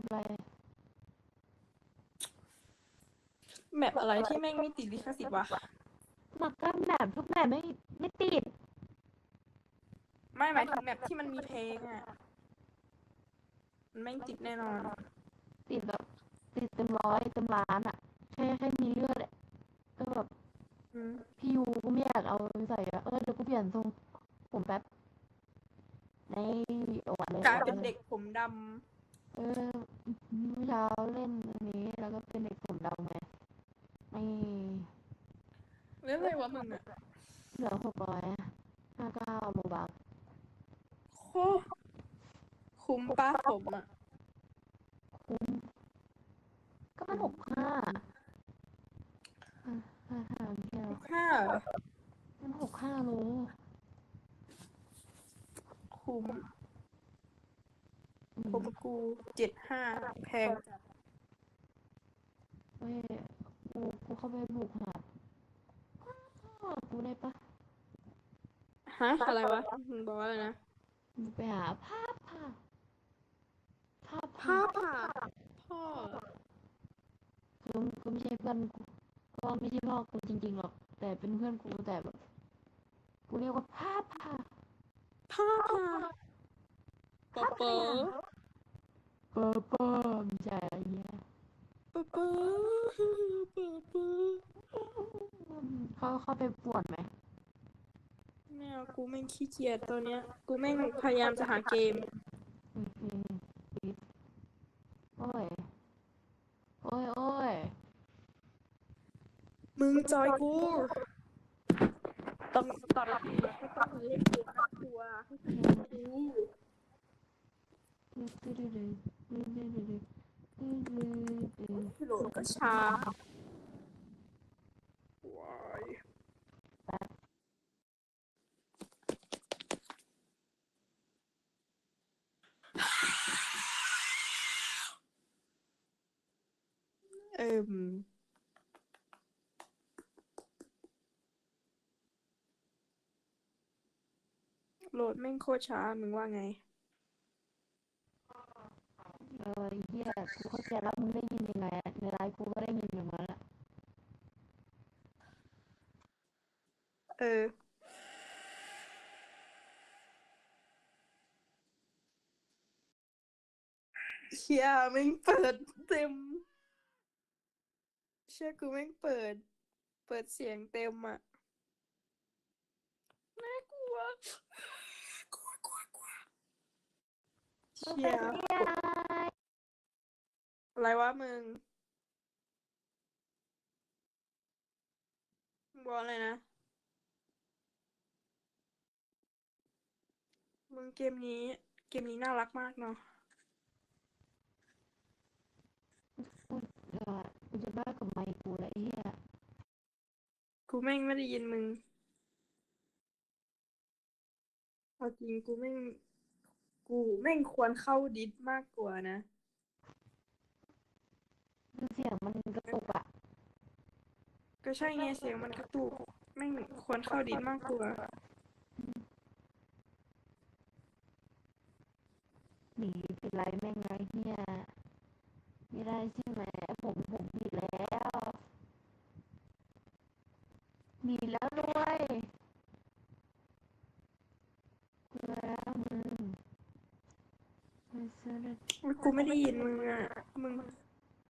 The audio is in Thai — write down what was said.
ปอะไร แมปอะไรที่แม่งไม่ติดลิขสิทธิ์วะหมักก็แบบทุกแบบไม่ไม่ติด ไม่หมายถึงแมปที่มันมีเพลงอะ มันแม่งติดแน่นอน ติดแบบติดเต็มร้อยเต็มล้านอะแค่แค่มีเลือดอะก็แบบอืมพี่ยูก็ไม่อยากเอาใส่อะเออเดี๋ยวกูเปลี่ยนทรงผมแป๊บในวิดีโออะเลยกลายเป็นเด็กผมด เออเมื่อเช้าเล่นอันนี้ แล้วก็เป็นเด็กผมดำไงไม่ำเรื่องอะไรวะมึงอะเหลือหกร้อยห้าเก้าโมบาทโคคุ้มป้าผมอะคุ้มก็มันหกห้าอะห้าห้าเที่ยวห้าเหรอมันหกห้าโลคุ้ม อืมผมกูเจ็ดห้าแพงจัดเว้ยกูกูเข้าไปบุกหาพ่อกูได้ปะฮะอะไรวะมึงบอกว่าอะไรนะบุกไปหาภาพผ่าภาพพ่อผ่าพ่อคือก็ไม่ใช่เพื่อนกูก็ไม่ใช่พ่อกูจริงๆหรอก แต่เป็นเพื่อนกูแต่แบบกูเรียกว่าภาพผ่าพ่อผ่า ปอปอเปอร์เปอร์ไม่ใช่อะไรเงี้ยปอปอปอปอเขาเข้าไปป่วนไหมไม่เอากูแม่งขี้เกียจตัวเนี้ย กูแม่งพยายามจะหาเกมอืมอืมปิดโอ้ย โอ้ย โอ้ย มึงจอยกูต้องตอนนี้ไม่ต้องมาเล่นเกมน่ากลัวให้กูดู โหลดก็ช้าว้ายเอิ่มโหลดแม่งโคตรช้า มึงว่าไง เออเฮียกูเข้าใจแล้วมึงได้ยินยังไงอะในไลฟ์กูก็ได้ยินอย่างนั้นแหละเออเชียแม่งเปิดเต็ม เชื่อกูแม่งเปิด เปิดเสียงเต็มอะน่ากลัว กลัวกลัวกลัวเชีย อะไรวะมึงมึงบอกอะไรนะ มึงเกมนี้ เกมนี้น่ารักมากเนาะเออกูจะบ้ากับไมค์กูแล้วไอ้เฮียกูแม่งไม่ได้ยินมึงเอาจริงกูแม่ง กูแม่งควรเข้าดิสมากกว่านะ เสียงมันกระตุกอะ ก็ใช่ไงเสียงมันกระตุกแม่งควรเข้าดิสมากกว่าหนีปิดไลฟ์แม่งไงเฮียไม่ได้ใช่ไหมผมผมผิดแล้วหนีแล้วด้วยกูแล้วมึงกูไม่ได้ยินมึงอะมึง